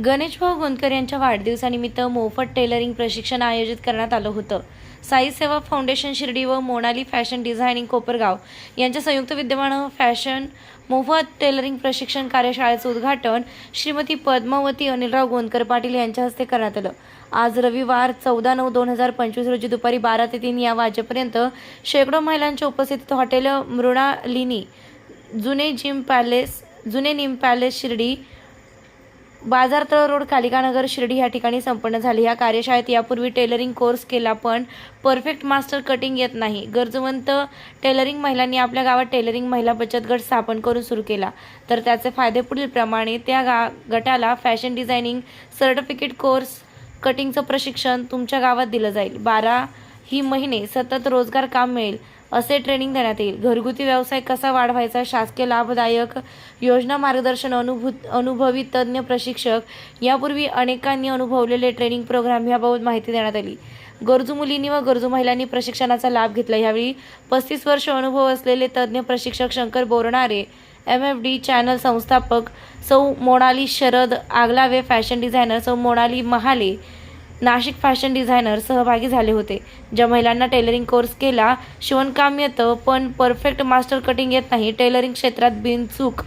गणेशभाऊ गोंदकर यांच्या वाढदिवसानिमित्त मोफत टेलरिंग प्रशिक्षण आयोजित करण्यात आलं होतं. साई सेवा फाउंडेशन शिर्डी व मोनाली फॅशन डिझायनिंग कोपरगाव यांच्या संयुक्त विद्यमानं फॅशन मोफत टेलरिंग प्रशिक्षण कार्यशाळेचं उद्घाटन श्रीमती पद्मावती अनिलराव गोंदकर पाटील यांच्या हस्ते करण्यात आलं. आज रविवार चौदा नऊ दोन हजार पंचवीस रोजी दुपारी बारा ते तीन या वाजेपर्यंत शेकडो महिलांच्या उपस्थितीत हॉटेल मृणालिनी जुने जिम पॅलेस जुने निम पॅलेस शिर्डी बाजारतळ रोड कालिकानगर शिर्डी या ठिकाणी संपन्न झाली. या कार्यशाळेत यापूर्वी टेलरिंग कोर्स केला पण परफेक्ट मास्टर कटिंग येत नाही. गरजवंत टेलरिंग महिलांनी आपल्या गावात टेलरिंग महिला बचत गट स्थापन करून सुरू केला. तर त्याचे फायदे पुढील प्रमाणे त्या गा गटाला फॅशन डिझायनिंग सर्टिफिकेट कोर्स कटिंगचं प्रशिक्षण तुमच्या गावात दिलं जाईल. बारा ही महिने सतत रोजगार काम मिळेल. असे ट्रेनिंग देण्यात येईल. घरगुती व्यवसाय कसा वाढवायचा? शासकीय लाभदायक योजना मार्गदर्शन अनुभूत अनुभवी तज्ज्ञ प्रशिक्षक यापूर्वी अनेकांनी अनुभवलेले ट्रेनिंग प्रोग्राम याबाबत माहिती देण्यात आली. गरजू मुलींनी व गरजू महिलांनी प्रशिक्षणाचा लाभ घेतला. यावेळी पस्तीस वर्ष अनुभव असलेले तज्ज्ञ प्रशिक्षक Shankar Bornare M F D channel संस्थापक सौ मोनाली शरद आगलावे फॅशन डिझायनर सौ मोनाली महाले नाशिक फॅशन डिझायनर सहभागी झाले होते. ज्या महिलांना टेलरिंग कोर्स केला शिवणकाम येतं पण परफेक्ट मास्टर कटिंग येत नाही टेलरिंग क्षेत्रात बिनचूक.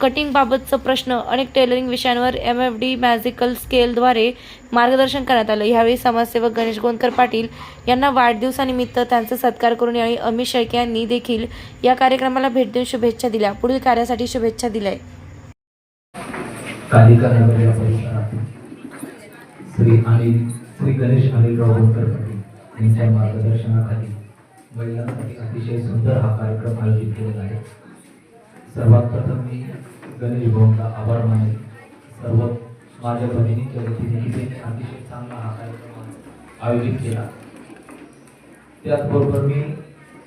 कटिंगबाबतचं प्रश्न अनेक टेलरिंग विषयांवर एम एफ डी मॅजिकल स्केलद्वारे मार्गदर्शन करण्यात आलं. यावेळी समाजसेवक गणेश गोंदकर पाटील यांना वाढदिवसानिमित्त त्यांचा सत्कार करून यावेळी अमित शेळके यांनी देखील या कार्यक्रमाला भेट देऊन शुभेच्छा दिल्या. पुढील कार्यासाठी शुभेच्छा दिल्या. श्री श्री गणेश अनिल होळकर पाटील यांच्या मार्गदर्शनाखाली महिलांसाठी अतिशय सुंदर हा कार्यक्रम आयोजित केलेला आहे. सर्वात प्रथम मी गणेश भाऊंचा आभार मानेल सर्व माझ्या बहिणीच्या वतीने की त्यांनी अतिशय चांगला हा कार्यक्रम आयोजित केला. त्याचबरोबर मी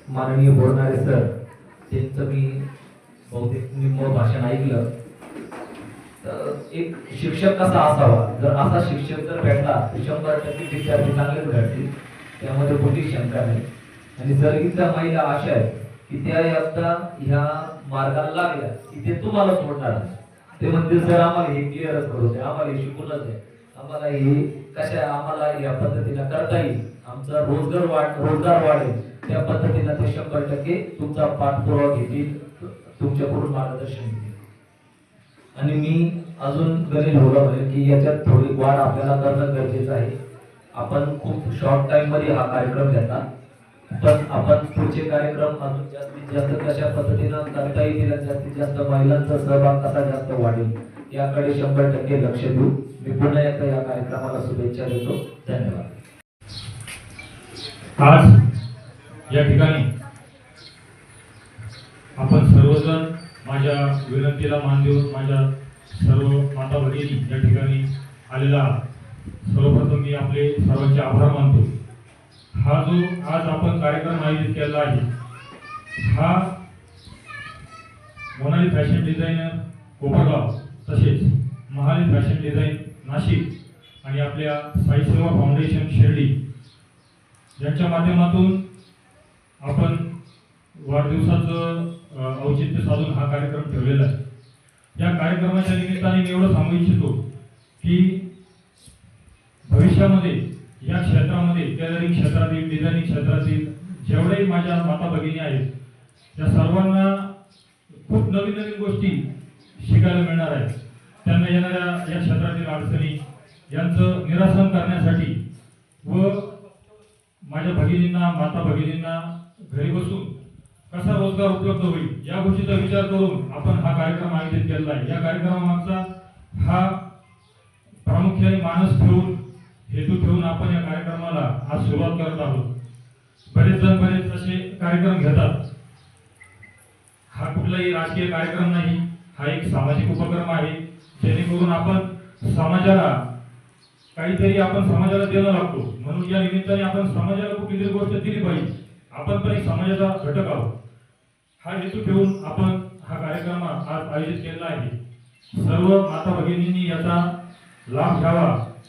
माननीय बोलणारे सर त्यांचं मी बहुतेक निम्म भाषण ऐकलं. एक शिक्षक कसा असावा? जर असा शिक्षक जर भेटला तर शंभर टक्के विद्यार्थी चांगलेच घडतील. त्यामध्ये कुठली शंका नाही. आणि जर इथल्या महिला अशा आहेत की त्या एकदा ह्या मार्गाला लागल्या की ते तुम्हाला सोडणार ते म्हणतील सर आम्हाला हे क्लिअरच करू दे आम्हाला हे शिकूनच आहे आम्हाला हे कशा आम्हाला या पद्धतीने करता येईल? आमचा रोजगार वाढ रोजगार वाढेल. त्या पद्धतीने ते शंभर टक्के तुमचा पाठपुरावा घेतील. तुमच्याकडून मार्गदर्शन घेतील. आणि मी अजून गरीब भाऊला म्हणेल की याच्यात थोडी वाढ आपल्याला करणं गरजेचं आहे. आपण खूप शॉर्ट टाइममध्ये हा कार्यक्रम घेता पण आपण पुढचे कार्यक्रम अजून जास्तीत जास्त कशा पद्धतीनं करता येतील जास्तीत जास्त महिलांचा सहभाग कसा जास्त वाढेल याकडे शंभर टक्के लक्ष देऊ मी पुन्हा एकदा या कार्यक्रमाला शुभेच्छा देतो. धन्यवाद. आज या ठिकाणी आपण सर्वजण माझ्या विनंतीला मान देऊन माझ्या सर्व माता भगिनी या ठिकाणी आलेला सर्वप्रथम मी आपले सर्वांचे आभार मानतो. हा जो आज आपण कार्यक्रम आयोजित केला आहे हा मोनाली फॅशन डिझायनर कोपरगाव तसेच महाली फॅशन डिझाईन नाशिक आणि आपल्या साई सेवा फाउंडेशन शिर्डी यांच्या माध्यमातून आपण वाढदिवसाचं औचित्य साधून हा कार्यक्रम ठेवलेला आहे. या कार्यक्रमाच्या निमित्ताने मी एवढं सांगू इच्छितो की भविष्यामध्ये या क्षेत्रामध्ये टेलरिंग क्षेत्रातील डिझायनिंग क्षेत्रातील जेवढेही माझ्या माता भगिनी आहेत त्या सर्वांना खूप नवीन नवीन गोष्टी शिकायला मिळणार आहेत. त्यांना येणाऱ्या या क्षेत्रातील अडचणी यांचं निरासन करण्यासाठी व माझ्या भगिनींना माता भगिनींना घरी बसून कसा रोजगार उपलब्ध होईल. या गोष्टीचा विचार करून आपण हा कार्यक्रम आयोजित केलेला आहे. या कार्यक्रमामागचा हा प्रामुख्याने मानस ठेवून हेतू ठेवून आपण या कार्यक्रमाला आज सुरुवात करत आहोत. बरेच जण बरेच असे कार्यक्रम घेतात. हा कुठलाही राजकीय कार्यक्रम नाही. हा एक सामाजिक उपक्रम आहे. जेणेकरून आपण समाजाला काहीतरी आपण समाजाला देणं लागतो. म्हणून या निमित्ताने आपण समाजाला कुठलीतरी गोष्ट दिली पाहिजे. आपण पण एक समाजाचा घटक आहोत. हा हेतू ठेवून आपण हा कार्यक्रम आज आयोजित केलेला आहे. सर्व माता भगिनींनी याचा लाभ घ्यावा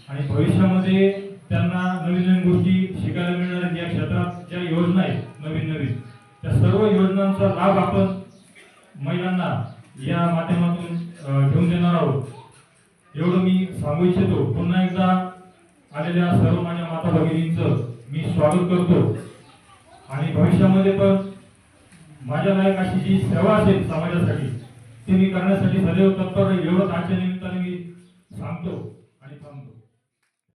आणि भविष्यामध्ये त्यांना नवीन नवीन गोष्टी शिकायला मिळणार या क्षेत्रात ज्या योजना आहेत नवीन नवीन त्या सर्व योजनांचा लाभ आपण महिलांना या माध्यमातून घेऊन देणार आहोत. एवढं मी सांगू इच्छितो. पुन्हा एकदा आलेल्या सर्व माझ्या माता भगिनींचं मी स्वागत करतो. आणि भविष्यामध्ये पण माझ्या नायकाशी जी सेवा असेल समाजासाठी ते मी करण्यासाठी सदैव तत्पर एवढंच आजच्या निमित्ताने मी सांगतो आणि थांबतो.